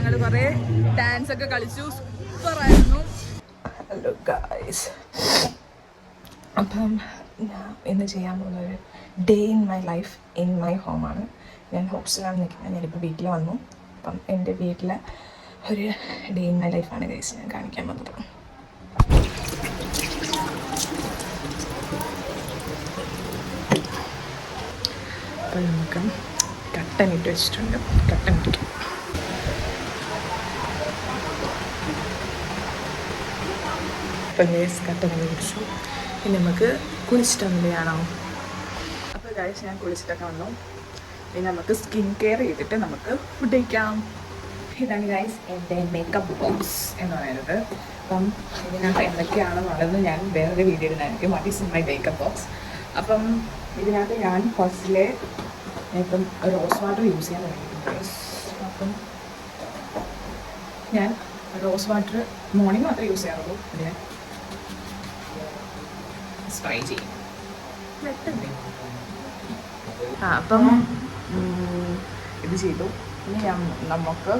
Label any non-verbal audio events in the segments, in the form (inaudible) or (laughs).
ഞങ്ങൾ കുറേ ഡാൻസ് ഒക്കെ കളിച്ചു. സൂപ്പർ ആയിരുന്നു ഹലോ ഗായ്സ് അപ്പം ഞാൻ ഇന്ന് ചെയ്യാൻ പോകുന്ന day in my life in my ഹോമാണ് ഞാൻ ഹോസ്റ്റലാണ് നിൽക്കുന്നത്. ഞാനിപ്പോൾ വീട്ടിൽ വന്നു. അപ്പം എന്റെ വീട്ടിലെ ഒരു ഡേ ഇൻ മൈ ലൈഫാണ് ഗൈസ് ഞാൻ കാണിക്കാൻ വന്നത് അപ്പോൾ നമുക്ക് കട്ടൻ ഇട്ട് വെച്ചിട്ടുണ്ട്. കട്ടൻ ഇട്ടിക്കാം അപ്പം ഗൈസ് കുടിച്ചു ഇനി നമുക്ക് കുളിച്ചിട്ടൊന്നും ചെയ്യണോ അപ്പോൾ ഗൈസ് ഞാൻ കുളിച്ചിട്ടൊക്കെ വന്നു. ഇനി നമുക്ക് സ്കിൻ കെയർ ചെയ്തിട്ട് നമുക്ക് ഫുഡ് കഴിക്കാം. ഇതാണ് ഗൈസ് എന്റെ മേക്കപ്പ് ബോക്സ് എന്ന് പറയുന്നത്. അപ്പം ഇതിനകത്ത് എന്തൊക്കെയാണെന്നുള്ളത് ഞാൻ വേറൊരു വീഡിയോ ഇടുന്നതായിരിക്കും. What is my makeup box അപ്പം ഇതിനകത്ത് ഞാൻ ഫസ്റ്റിലെ ഇപ്പം റോസ് വാട്ടർ യൂസ് ചെയ്യാൻ തുടങ്ങിയിട്ടുണ്ട് അപ്പം ഞാൻ റോസ് വാട്ടർ മോർണിംഗ് മാത്രമേ യൂസ് ചെയ്യാറുള്ളൂ. ഇതിന് സ്പ്രൈ ചെയ്യും ആ അപ്പം ഇത് ചെയ്തു. ഇനി നമുക്ക്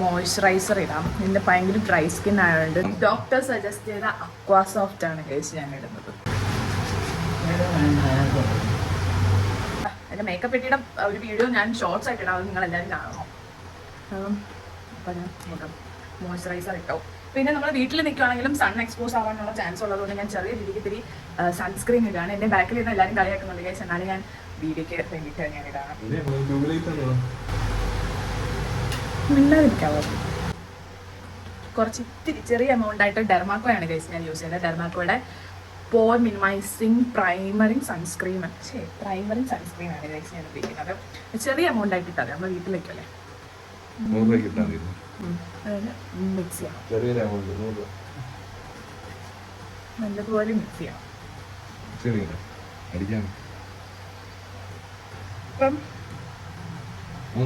മോയ്സ്ചറൈസർ ഇടാം. ഇതിന്റെ ഭയങ്കര ഡ്രൈ സ്കിൻ ആയതുകൊണ്ട് ഡോക്ടർ സജസ്റ്റ് ചെയ്ത അക്വാ സോഫ്റ്റ് ആണ് കഴിച്ച് ഞാൻ ഇടുന്നത്. എന്റെ മേക്കപ്പ് പെട്ടിയുടെ ഒരു വീഡിയോ ഞാൻ ഷോർട്സ് ആയിട്ട് ഇടാം. നിങ്ങൾ എല്ലാവരും കാണണം. അപ്പം മോയ്സ്ചറൈസർ ഇട്ടോ. പിന്നെ നമ്മൾ വീട്ടിൽ നിൽക്കുകയാണെങ്കിലും സൺ എക്സ്പോസ് ആവാനുള്ള ചാൻസ് ഉള്ളതുകൊണ്ട് ഞാൻ ചെറിയ രീതിക്ക് ഇത്തിരി സൺസ്ക്രീൻ ഇടാണ്. എന്റെ ബാക്കിൽ നിന്ന് എല്ലാവരും കളിയാക്കുന്നുണ്ട്. കഴിച്ച് എന്നാലും ഞാൻ വീഡിയോക്ക് വേണ്ടിയിട്ട് ഞാൻ ഇടാണ് മിണ്ടാതിരിക്കാവോ? കുറച്ച് ഇത്തിരി ചെറിയ എമൗണ്ട് ആയിട്ട് ഡെർമാക്കോയാണ് ഗൈസ് ഞാൻ യൂസ് ചെയ്യുന്നത്. ഡെർമാക്കോയുടെ പോർ മിനിമൈസിങ് പ്രൈമറിങ് സൺസ്ക്രീം ശരി പ്രൈമറിങ് സൺസ്ക്രീം ആണ് ഗൈസ് ഞാൻ ഉപയോഗിക്കുന്നത്. ചെറിയ എമൗണ്ട് ആയിട്ട് ഇട്ടാൽ നമ്മൾ വീട്ടിലേക്കല്ലേ മിക്സ് നല്ലതുപോലെ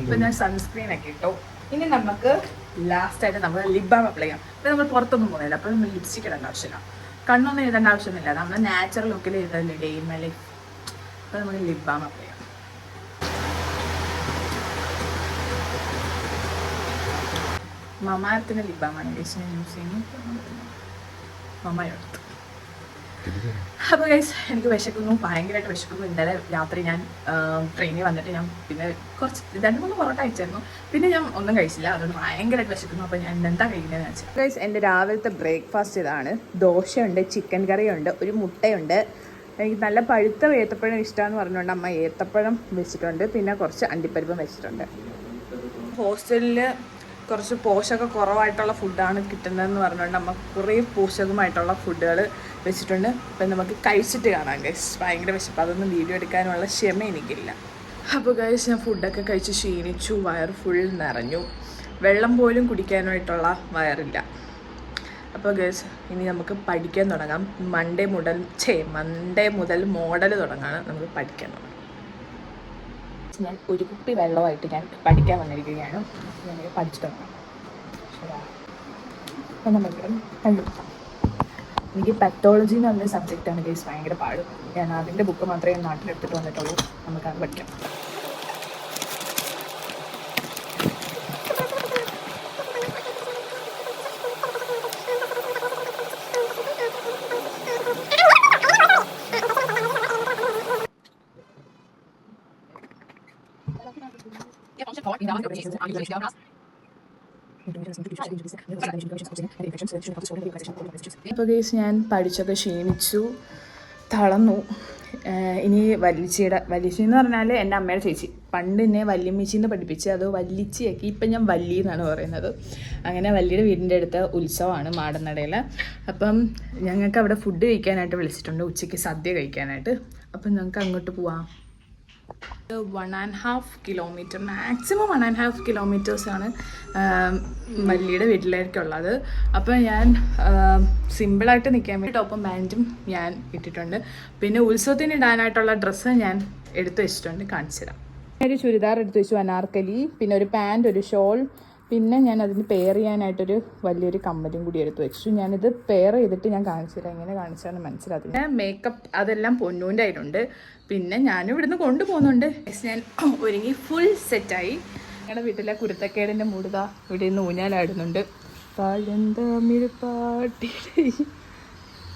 ഇപ്പൊ ഞാൻ സൺസ്ക്രീൻ ഒക്കെ ഇട്ടു. ഇനി നമുക്ക് ലാസ്റ്റ് ആയിട്ട് നമ്മൾ ലിപ് ബാം അപ്ലൈ ചെയ്യാം. ഇപ്പൊ നമ്മൾ പുറത്തൊന്നും പോകുന്നില്ല അപ്പൊ നമ്മൾ ലിപ്സ്റ്റിക് ഇടേണ്ട ആവശ്യമില്ല. കണ്ണൊന്നും എഴുതേണ്ട ആവശ്യമൊന്നുമില്ല നമ്മൾ നാച്ചുറൽ ലുക്കിൽ എഴുതല്ലേ ഡേ മൈ ലൈഫ് അപ്പൊ നമുക്ക് ലിപ് ബാം അപ്ലൈ ചെയ്യാം. ബാം ആണ് ഗൈസ് ഞാൻ യൂസ് ചെയ്യുന്നത് മമായെടുത്ത് അപ്പോൾ ഗൈസ് എനിക്ക് വിശക്കുന്നു ഭയങ്കരമായിട്ട് വിശക്കുന്നു. ഇന്നലെ രാത്രി ഞാൻ ട്രെയിനിൽ വന്നിട്ട് ഞാൻ പിന്നെ കുറച്ച് രണ്ട് മൂന്ന് പൊറോട്ട കഴിച്ചായിരുന്നു. പിന്നെ ഞാൻ ഒന്നും കഴിച്ചില്ല. അതുകൊണ്ട് ഭയങ്കരമായിട്ട് വിശക്കുന്നു. അപ്പോൾ ഞാൻ എന്താ കഴിക്കുന്നതെന്ന് വെച്ചാൽ ഗൈസ് എന്റെ രാവിലത്തെ ബ്രേക്ക്ഫാസ്റ്റ് ഇതാണ്. ദോശയുണ്ട് ചിക്കൻ കറിയുണ്ട് ഒരു മുട്ടയുണ്ട്. എനിക്ക് നല്ല പഴുത്ത ഏത്തപ്പഴം ഇഷ്ടമാണെന്ന് പറഞ്ഞുകൊണ്ട് അമ്മ ഏത്തപ്പഴം വെച്ചിട്ടുണ്ട്. പിന്നെ കുറച്ച് അണ്ടിപ്പരിപ്പും വെച്ചിട്ടുണ്ട്. ഹോസ്റ്റലിൽ കുറച്ച് പോഷക കുറവായിട്ടുള്ള ഫുഡാണ് കിട്ടുന്നതെന്ന് പറഞ്ഞുകൊണ്ട് നമ്മൾ കുറേ പോഷകമായിട്ടുള്ള ഫുഡുകൾ വെച്ചിട്ടുണ്ട്. അപ്പം നമുക്ക് കഴിച്ചിട്ട് കാണാം ഗൈസ് ഭയങ്കര വിശപ്പ്. അതൊന്നും വീഡിയോ എടുക്കാനുള്ള ക്ഷമ എനിക്കില്ല. അപ്പോൾ ഗൈസ് ഞാൻ ഫുഡൊക്കെ കഴിച്ച് ക്ഷീണിച്ചു. വയർ ഫുൾ നിറഞ്ഞു. വെള്ളം പോലും കുടിക്കാനായിട്ടുള്ള വയറില്ല. അപ്പോൾ ഗേൾസ് ഇനി നമുക്ക് പഠിക്കാൻ തുടങ്ങാം. മൺഡേ മുതൽ ഛേ മൺഡേ മുതൽ മോഡൽ തുടങ്ങാണ് നമുക്ക് പഠിക്കാൻ തുടങ്ങാം. ഞാൻ ഒരു കുപ്പി വെള്ളമായിട്ട് ഞാൻ പഠിക്കാൻ വന്നിരിക്കുകയാണ്. ഞാൻ പഠിച്ചു തുടങ്ങാം കണ്ടു. എനിക്ക് പത്തോളജി എന്ന് പറഞ്ഞ സബ്ജക്റ്റാണ് കേസ് ഭയങ്കര പാടും. ഞാൻ അതിന്റെ ബുക്ക് മാത്രമേ നാട്ടിലെടുത്തിട്ട് വന്നിട്ടുള്ളൂ. നമുക്കത് പഠിക്കാം. അപ്പോൾ കേസ് ഞാൻ പഠിച്ചൊക്കെ ക്ഷീണിച്ചു തളർന്നു. ഇനി വല്ലിച്ചിയുടെ വല്ലിച്ചി എന്ന് പറഞ്ഞാൽ എന്റെ അമ്മയുടെ ചേച്ചി. പണ്ട് എന്നെ വല്യമ്മച്ചിന്ന് പഠിപ്പിച്ച് അത് വല്ലിച്ചിയാക്കി ഇപ്പം ഞാൻ വല്ലി എന്നാണ് പറയുന്നത്. അങ്ങനെ വല്ലിയുടെ വീടിന്റെ അടുത്ത് ഉത്സവമാണ് മാടനടയിൽ അപ്പം ഞങ്ങൾക്ക് അവിടെ ഫുഡ് കഴിക്കാനായിട്ട് വിളിച്ചിട്ടുണ്ട് ഉച്ചയ്ക്ക് സദ്യ കഴിക്കാനായിട്ട്. അപ്പം ഞങ്ങൾക്ക് അങ്ങോട്ട് പോവാം. One and half kilometre maximum one and half കിലോമീറ്റേഴ്സാണ് വല്ലിയുടെ വീട്ടിലേക്കുള്ളത് അപ്പോൾ ഞാൻ സിമ്പിളായിട്ട് നിൽക്കാൻ വേണ്ടി ടോപ്പും പാന്റും ഞാൻ ഇട്ടിട്ടുണ്ട്. പിന്നെ ഉത്സവത്തിന് ഇടാനായിട്ടുള്ള ഡ്രസ്സ് ഞാൻ എടുത്തു വെച്ചിട്ടുണ്ട് കാണിച്ചു തരാം. ഒരു ചുരിദാർ എടുത്തു വെച്ചു അനാർക്കലി. പിന്നെ ഒരു പാന്റ് ഒരു ഷോൾ പിന്നെ ഞാൻ അതിന് പെയർ ചെയ്യാനായിട്ടൊരു വലിയൊരു കമ്മലും കൂടി എടുത്ത് വെച്ചു. ഞാനിത് പെയർ ചെയ്തിട്ട് ഞാൻ കാണിച്ചു തരാം എങ്ങനെ കാണിച്ചാണ് മനസ്സിലാക്കുന്നത് മേക്കപ്പ് അതെല്ലാം പൊന്നൂന്റെ അതിലുണ്ട് പിന്നെ ഞാനും ഇവിടുന്ന് കൊണ്ടുപോകുന്നുണ്ട്. ഞാൻ ഒരുങ്ങി ഫുൾ സെറ്റായി ഞങ്ങളുടെ വീട്ടിലെ കുരുത്തക്കേടിന്റെ മൂടുക ഇവിടെ നിന്ന് ഊഞ്ഞാലാടുന്നുണ്ട്. പഴന്തമിഴ് പാട്ടിലെ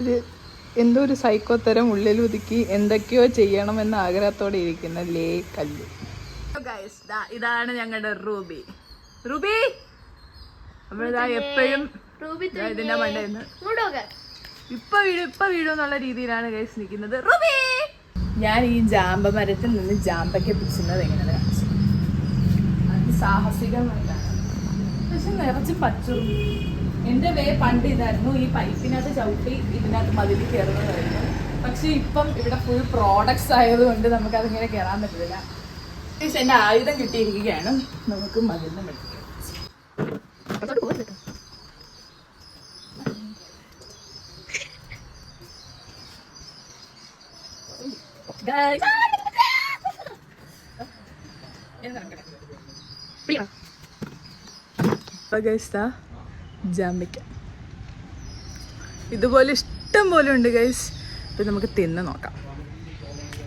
ഇത് എന്തോ ഒരു സൈക്കോത്തരം ഉള്ളിൽ ഒതുക്കി എന്തൊക്കെയോ ചെയ്യണമെന്ന ആഗ്രഹത്തോടെ ഇരിക്കുന്ന ലേ കല്ല് ഇതാണ് ഞങ്ങളുടെ റൂബി റൂബി! നമ്മളിതാ എപ്പോഴും ഇതിന്റെ മണ്ടയിൽ ഇപ്പൊ വീഴും ഇപ്പൊ വീഴും എന്നുള്ള രീതിയിലാണ് കേസ് നിൽക്കുന്നത് റൂബി! ഞാൻ ഈ ജാമ്പ മരത്തിൽ നിന്ന് ജാമ്പയ്ക്ക് പിടിക്കുന്നത് എങ്ങനെയാണ് അത് സാഹസികമായിട്ടാണ്. പക്ഷെ നിറച്ച് പച്ചു. എന്റെ വേ പണ്ട് ഇതായിരുന്നു ഈ പൈപ്പിനകത്ത് ചവിട്ടി ഇതിനകത്ത് മതിൽ കയറുന്നതായിരുന്നു പക്ഷെ ഇപ്പം ഇവിടെ ഫുൾ പ്രോഡക്ട്സ് ആയതുകൊണ്ട് നമുക്ക് അതിങ്ങനെ കയറാൻ പറ്റില്ല പക്ഷെ എന്റെ ആയുധം കിട്ടിയിരിക്കുകയാണ്. നമുക്ക് മതിലിന് മെഡിക്കാം ജാമ്പിക്ക. ഇതുപോലെ ഇഷ്ടം പോലെ ഉണ്ട് ഗൈസ് ഇപ്പൊ നമുക്ക് തിന്ന് നോക്കാം.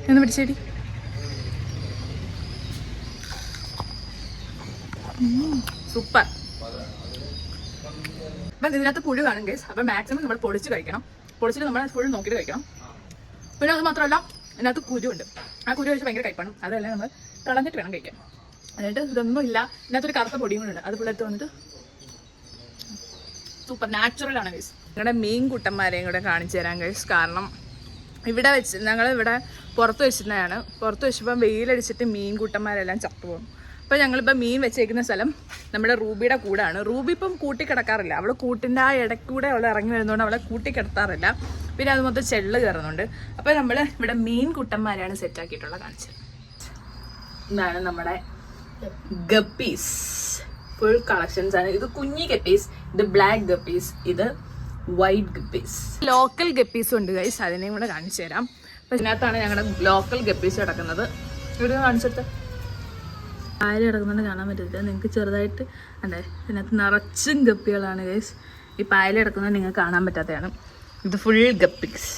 എന്ന് പിടിച്ചേടി സൂപ്പർ അപ്പം ഇതിനകത്ത് പുഴു കാണും ഗൈസ് അപ്പം മാക്സിമം നമ്മൾ പൊളിച്ച് കഴിക്കണം. പൊളിച്ചിട്ട് നമ്മൾ ഫുൾ നോക്കിയിട്ട് കഴിക്കണം. പിന്നെ അത് മാത്രമല്ല ഇതിനകത്ത് കുരുണ്ട് ആ കുരു കഴിച്ച് ഭയങ്കര കയ്പാണ് അതെല്ലാം നമ്മൾ കളഞ്ഞിട്ട് വേണം കഴിക്കാൻ. എന്നിട്ട് ഇതൊന്നും ഇല്ല. ഇതിനകത്തൊരു കറുത്ത പൊടിയും കൂടെ ഉണ്ട്. അത് പിള്ളേർത്ത് വന്നിട്ട് സൂപ്പർ നാച്ചുറൽ ആണ് ഗൈസ് ഞങ്ങളുടെ മീൻ കുട്ടന്മാരെയും കൂടെ കാണിച്ചു തരാൻ ഗൈസ് കാരണം ഇവിടെ വെച്ച് ഞങ്ങൾ ഇവിടെ പുറത്ത് വെച്ചിരുന്നതാണ്. പുറത്ത് വെച്ചപ്പോൾ വെയിലടിച്ചിട്ട് മീൻ കുട്ടന്മാരെല്ലാം ചത്തുപോകും അപ്പോൾ ഞങ്ങളിപ്പോൾ മീൻ വെച്ചേക്കുന്ന സ്ഥലം നമ്മുടെ റൂബിയുടെ കൂടാണ്. റൂബി ഇപ്പം കൂട്ടിക്കിടക്കാറില്ല. അവൾ കൂട്ടിന്റെ ആ ഇടക്കൂടെ അവൾ ഇറങ്ങി വരുന്നതുകൊണ്ട് അവളെ കൂട്ടി കിടത്താറില്ല പിന്നെ അത് മൊത്തം ചെള്ള് കയറുന്നുണ്ട്. അപ്പോൾ നമ്മൾ ഇവിടെ മീൻ സെറ്റ് ആക്കിയിട്ടുള്ള കാണിച്ചത്. ഇതാണ് നമ്മുടെ ഗപ്പീസ്. ഫുൾ കളക്ഷൻസ് ആണ്. ഇത് കുഞ്ഞി ഗപ്പീസ് ഇത് ബ്ലാക്ക് ഗപ്പീസ് ഇത് വൈറ്റ് ഗപ്പീസ്. ലോക്കൽ ഗപ്പീസ് ഉണ്ട് ഗൈസ് അതിനെയും കൂടെ കാണിച്ചു തരാം. അപ്പൊ ഇതിനകത്താണ് ഞങ്ങളുടെ ലോക്കൽ ഗപ്പീസ് കിടക്കുന്നത്. ഇവിടെ കാണിച്ചിട്ട് ആര് കിടക്കുന്നുണ്ട് കാണാൻ പറ്റത്തില്ല. നിങ്ങൾക്ക് ചെറുതായിട്ട് അതെ ഇതിനകത്ത് നിറച്ചും ഗപ്പികളാണ് ഗൈസ് ഈ പായൽ കിടക്കുന്നത് നിങ്ങൾക്ക് കാണാൻ പറ്റാത്തതാണ്. ഇത് ഫുൾ ഗപ്പിക്സ്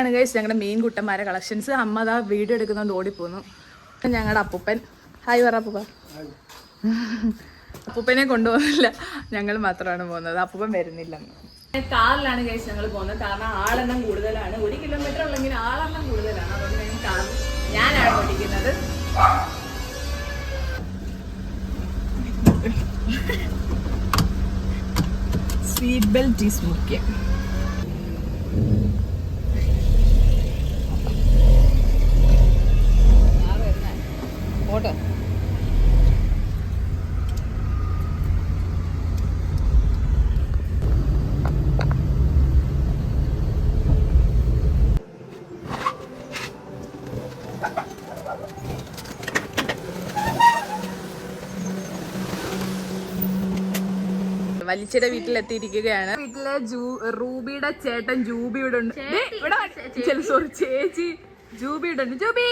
ആണ് ഗൈസ് ഞങ്ങളുടെ മെയിൻ കുട്ടന്മാരെ കളക്ഷൻസ് അമ്മ അതാ വീഡിയോ എടുക്കുന്നതുകൊണ്ട് ഓടിപ്പോന്നു. ഞങ്ങളുടെ അപ്പൂപ്പൻ. ഹായ് പറ അപ്പൂപ്പ. അപ്പൂപ്പനെ കൊണ്ടുപോകുന്നില്ല. ഞങ്ങൾ മാത്രമാണ് പോകുന്നത്. അപ്പൂപ്പൻ വരുന്നില്ല. കാറിലാണ് കഴിച്ച് ഞങ്ങൾ പോകുന്നത്. കാരണം ആളെണ്ണം കൂടുതലാണ്. ഒരു കിലോമീറ്റർ ഉള്ളെങ്കിൽ ആളെണ്ണം കൂടുതലാണ്. അതുകൊണ്ട് ഞാൻ കാർ ഞാനാണ് ഓടിക്കുന്നത്. സീറ്റ് ബെൽറ്റ് ഈസ് മുഖ്യം. വലിച്ചയുടെ വീട്ടിലെത്തിയിരിക്കുകയാണ്. വീട്ടിലെ ജൂ റൂബിയുടെ ചേട്ടൻ ജൂബി ഇവിടെ ഉണ്ട്. ഇവിടെ സോറി ചേച്ചി ജൂബി ഇവിടെ ഉണ്ട്. ജൂബി!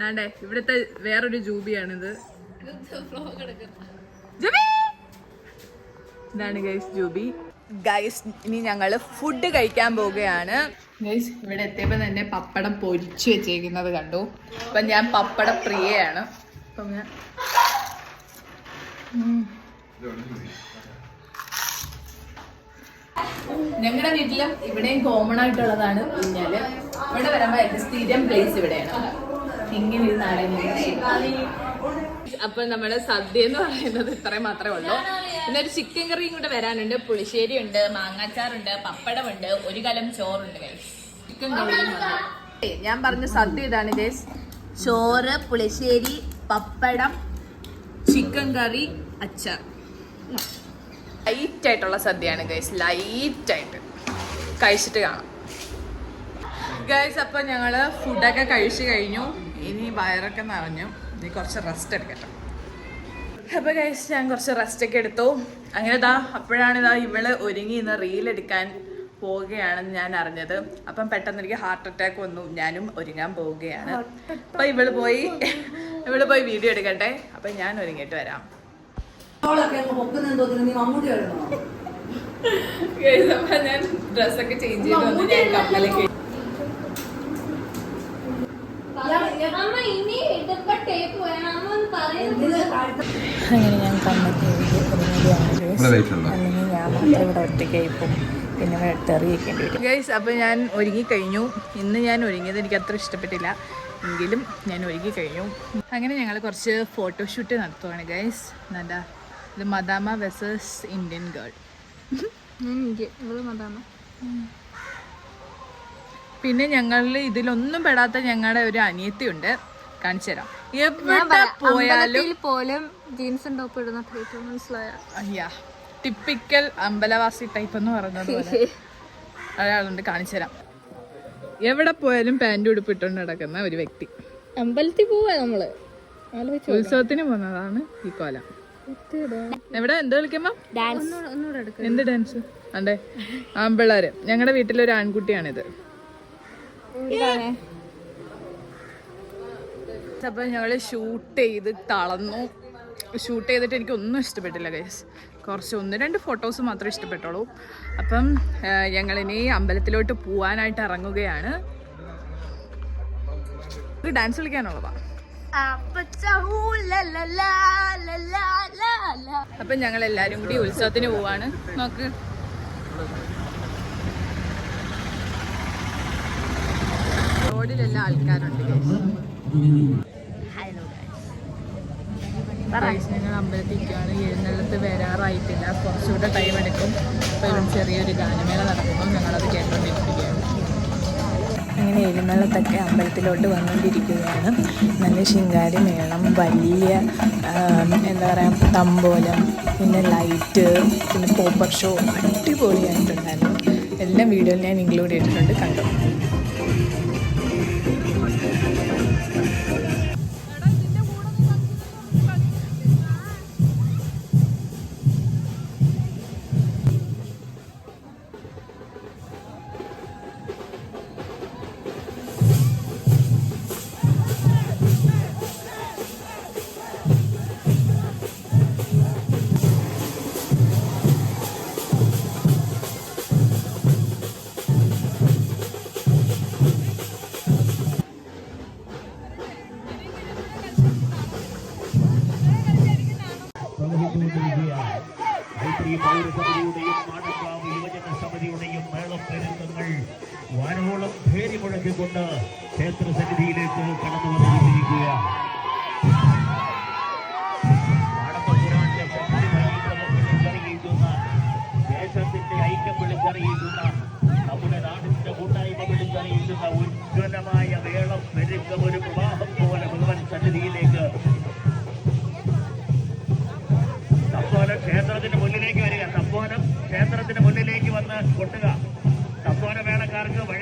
വേണ്ടേ ഇവിടുത്തെ വേറൊരു ജൂബിയാണിത്. ജൂബി! ഇതാണ് ഗൈസ് ജൂബി. ഗൈസ് ഇനി ഞങ്ങൾ ഫുഡ് കഴിക്കാൻ പോവുകയാണ്. ഗൈസ് ഇവിടെ എത്തിയപ്പോൾ തന്നെ പപ്പടം പൊരിച്ചു വെച്ചേക്കുന്നത് കണ്ടു. അപ്പം ഞാൻ പപ്പട പ്രിയയാണ്. അപ്പം ഞാൻ ഞങ്ങളുടെ വീട്ടിലും ഇവിടെയും കോമൺ ആയിട്ടുള്ളതാണ് ഊഞ്ഞാൽ. ഇവിടെ വരുമ്പോ സ്ഥിരം പ്ലേസ് ഇവിടെയാണ്. ഇങ്ങനെ അപ്പൊ നമ്മുടെ സദ്യ എന്ന് പറയുന്നത് ഇത്രയും മാത്രമേ ഉള്ളൂ. പിന്നെ ഒരു ചിക്കൻ കറിയും കൂടെ വരാനുണ്ട്. പുളിശ്ശേരി ഉണ്ട് മാങ്ങാച്ചാറുണ്ട് പപ്പടമുണ്ട് ഒരു കലം ചോറുണ്ട് ചിക്കൻ കറി ഞാൻ പറഞ്ഞ സദ്യ ഇതാണ് ഗൈസ് ചോറ് പുളിശ്ശേരി പപ്പടം ചിക്കൻ കറി അച്ചാർ. ലൈറ്റ് ആയിട്ടുള്ള സദ്യയാണ് ഗൈസ് ലൈറ്റ് ആയിട്ട്. കഴിച്ചിട്ട് കാണാം. ഗൈസ് അപ്പം ഞങ്ങൾ ഫുഡൊക്കെ കഴിച്ചു കഴിഞ്ഞു. ഇനി വയറൊക്കെ നിറഞ്ഞു. ഇനി കുറച്ച് റെസ്റ്റ് എടുക്കട്ടെ. അപ്പോൾ ഗൈസ് ഞാൻ കുറച്ച് റെസ്റ്റ് ഒക്കെ എടുത്തു. അങ്ങനെ ഇതാ അപ്പോഴാണ് ഇതാ ഇവൾ ഒരുങ്ങി ഇന്ന് റീൽ എടുക്കാൻ പോവുകയാണെന്ന് ഞാൻ അറിഞ്ഞത്. അപ്പം പെട്ടെന്ന് എനിക്ക് ഹാർട്ട് അറ്റാക്ക് വന്നു. ഞാനും ഒരുങ്ങാൻ പോവുകയാണ്. അപ്പം ഇവൾ പോയി ഇവൾ പോയി വീഡിയോ എടുക്കട്ടെ. അപ്പം ഞാൻ ഒരുങ്ങിയിട്ട് വരാം. അപ്പൊ ഞാൻ ഡ്രസ്സൊക്കെ ചേഞ്ച് ചെയ്ത്. വന്ന് ഞാൻ കപ്പലേക്ക് അമ്മ ഇനി ഇടുമ്പോ ടേപ്പ് വേണം. അമ്മ ഒന്ന് അങ്ങനെ ഞാൻ അല്ലെങ്കിൽ ഞാൻ മാത്രം ഇവിടെ ഒറ്റയ്ക്കായി പോകും പിന്നെ തെറിയിക്കേണ്ടി വരും. ഗൈസ് അപ്പോൾ ഞാൻ ഒരുങ്ങി കഴിഞ്ഞു ഇന്ന് ഞാൻ ഒരുങ്ങിയത് എനിക്ക് അത്ര ഇഷ്ടപ്പെട്ടില്ല. എങ്കിലും ഞാൻ ഒരുങ്ങി കഴിഞ്ഞു അങ്ങനെ ഞങ്ങൾ കുറച്ച് ഫോട്ടോഷൂട്ട് നടത്തുവാണ് ഗൈസ് എന്താ ഇത് മദാമ വെസേഴ്സ് ഇന്ത്യൻ ഗേൾ പിന്നെ ഞങ്ങളിൽ ഇതിലൊന്നും പെടാത്ത ഞങ്ങളുടെ ഒരു അനിയത്തിയുണ്ട്. കാണിച്ചു (laughs) തരാം. എവിടെ പോയാലും പോലും ജീൻസും ടോപ്പ് ഇടുന്ന മനസ്സിലായ? അയ്യാ. ടിപ്പിക്കൽ അമ്പലവാസി ടൈപ്പ് എന്ന് പറയുന്നത് ഒരാളുണ്ട് കാണിച്ചു തരാം. എവിടെ പോയാലും പാന്റ് ഉടുപ്പിട്ടുകൊണ്ട് നടക്കുന്ന ഒരു വ്യക്തി. അമ്പലത്തിൽ പോവാ നമ്മൾ. ഉത്സവത്തിന് പോകുന്നതാണ് ഈ കോല. എവിടെ? എന്ത് കളിക്കുമ്പോ? ഡാൻസ് ഒന്നുകൂടെ എടുക്ക. എന്ത് ഡാൻസ് അണ്ടേ ആമ്പിള്ളാര്. ഞങ്ങളുടെ വീട്ടിലൊരു ആൺകുട്ടിയാണിത്. അപ്പൊ ഞങ്ങൾ ഷൂട്ട് ചെയ്ത് തളന്നു. ഷൂട്ട് ചെയ്തിട്ട് എനിക്ക് ഒന്നും ഇഷ്ടപ്പെട്ടില്ല ഗൈസ് കുറച്ച് ഒന്ന് രണ്ട് ഫോട്ടോസ് മാത്രമേ ഇഷ്ടപ്പെട്ടുള്ളൂ. അപ്പം ഞങ്ങൾ ഇനി അമ്പലത്തിലോട്ട് പോവാനായിട്ട് ഇറങ്ങുകയാണ്. ഡാൻസ് കളിക്കാനുള്ളതാ. അപ്പം ഞങ്ങൾ എല്ലാരും കൂടി ഉത്സവത്തിന് പോവാണ്. നോക്ക്. റോഡിലെല്ലാം ആൾക്കാരുണ്ട്. ഞങ്ങൾ എഴുന്നള്ളത്ത് വരാറായിട്ടില്ല. കുറച്ചുകൂടെ ടൈം എടുക്കും. ഇവിടെ ചെറിയൊരു ഗാനമേള നടക്കുമ്പോൾ ഞങ്ങളത് കേട്ടോണ്ടിരിക്കുകയാണ് അങ്ങനെ എഴുന്നള്ളത്തൊക്കെ അമ്പലത്തിലോട്ട് വന്നുകൊണ്ടിരിക്കുകയാണ്. നല്ല ശിങ്കാരി മേളം വലിയ എന്താ പറയുക തമ്പോലം പിന്നെ ലൈറ്റ് പിന്നെ പോപ്പർ ഷോ അടിപൊളിയായിട്ടുണ്ടായിരുന്നു. എല്ലാം വീഡിയോയിൽ ഞാൻ ഇൻക്ലൂഡ് ചെയ്തിട്ടുണ്ട് കണ്ടു? വാരോളം വാനോളം ഭേരി മുഴക്കിക്കൊണ്ട് ക്ഷേത്ര സന്നിധിയിലേക്ക് കടന്നു വിളിച്ചറിയിക്കുന്ന ഉജ്ജ്വലമായ വേളം ഒരു പ്രവാഹം പോലെ സന്നിധിയിലേക്ക്. ക്ഷേത്രത്തിന് മുന്നിലേക്ക് വരിക. തപ്പോനം ക്ഷേത്രത്തിന് മുന്നിലേക്ക് വന്ന് കൊട്ടുക. எல்லாருக்கும்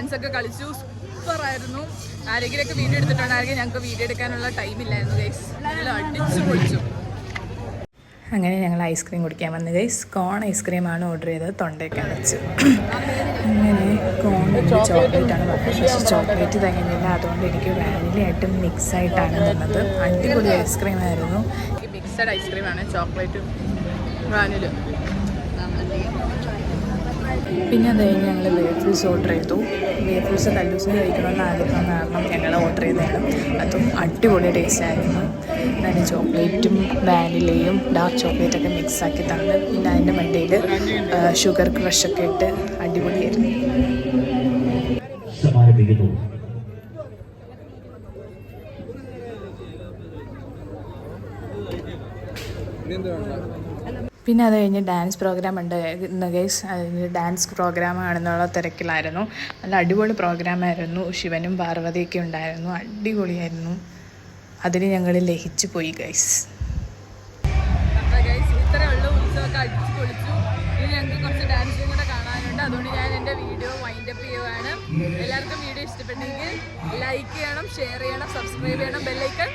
ഡാൻസ് ഒക്കെ കളിച്ചു. സൂപ്പർ ആയിരുന്നു. ആരെങ്കിലും ഒക്കെ വീഡിയോ എടുത്തിട്ടുണ്ടെങ്കിൽ ഞങ്ങൾക്ക് വീഡിയോ എടുക്കാനുള്ള ടൈം ഇല്ലായിരുന്നു ഗൈസ് അടിച്ചു പൊളിച്ചു. അങ്ങനെ ഞങ്ങൾ ഐസ്ക്രീം കുടിക്കാൻ വന്നു ഗൈസ് കോൺ ഐസ്ക്രീമാണ് ഓർഡർ ചെയ്തത്. തൊണ്ടയൊക്കെ അടച്ചു. അങ്ങനെ കോൺ ചോക്ലേറ്റ് ആണ് പക്ഷേ ചോക്ലേറ്റ് തികഞ്ഞില്ല. അതുകൊണ്ട് എനിക്ക് വാനിലയായിട്ടും മിക്സ് ആയിട്ടാണ് തന്നത്. അടിപൊളി ഐസ്ക്രീം ആയിരുന്നു. മിക്സഡ് ഐസ്ക്രീമാണ് ചോക്ലേറ്റും വാനിലും പിന്നെ അത് കഴിഞ്ഞ് ഞങ്ങൾ വേഫിൾസ് ഓർഡർ ചെയ്തു. വേഫിൾസ് കല്ലൂസിന് കഴിക്കണമെന്ന് ആഗ്രഹം കാരണം ഞങ്ങൾ ഓർഡർ ചെയ്തതാണ്. അതും അടിപൊളി ടേസ്റ്റ് ആയിരുന്നു. നല്ല ചോക്ലേറ്റും വാനിലയും ഡാർക്ക് ചോക്ലേറ്റൊക്കെ മിക്സ് ആക്കി തന്ന്. പിന്നെ അതിന്റെ മണ്ടയിൽ ഷുഗർ ക്രഷൊക്കെ ഇട്ട് അടിപൊളിയായിരുന്നു. സമാരംഭിക്കുന്നു. പിന്നെ അത് കഴിഞ്ഞ് ഡാൻസ് പ്രോഗ്രാം ഉണ്ട്. ഗൈസ് ഡാൻസ് പ്രോഗ്രാം ആണെന്നുള്ള തിരക്കിലായിരുന്നു. നല്ല അടിപൊളി പ്രോഗ്രാമായിരുന്നു ശിവനും പാർവതിയൊക്കെ ഉണ്ടായിരുന്നു. അടിപൊളിയായിരുന്നു. അതിന് ഞങ്ങൾ ലഹിച്ചു പോയി ഗൈസ് അതുകൊണ്ട് ഞാൻ എന്റെ വീഡിയോ വൈൻഡ് അപ്പ് ചെയ്യുവാണ്. എല്ലാവർക്കും വീഡിയോ ഇഷ്ടപ്പെട്ടെങ്കിൽ ലൈക്ക് ചെയ്യണം ഷെയർ ചെയ്യണം സബ്സ്ക്രൈബ് ചെയ്യണം ബെല്ലൈക്കൺ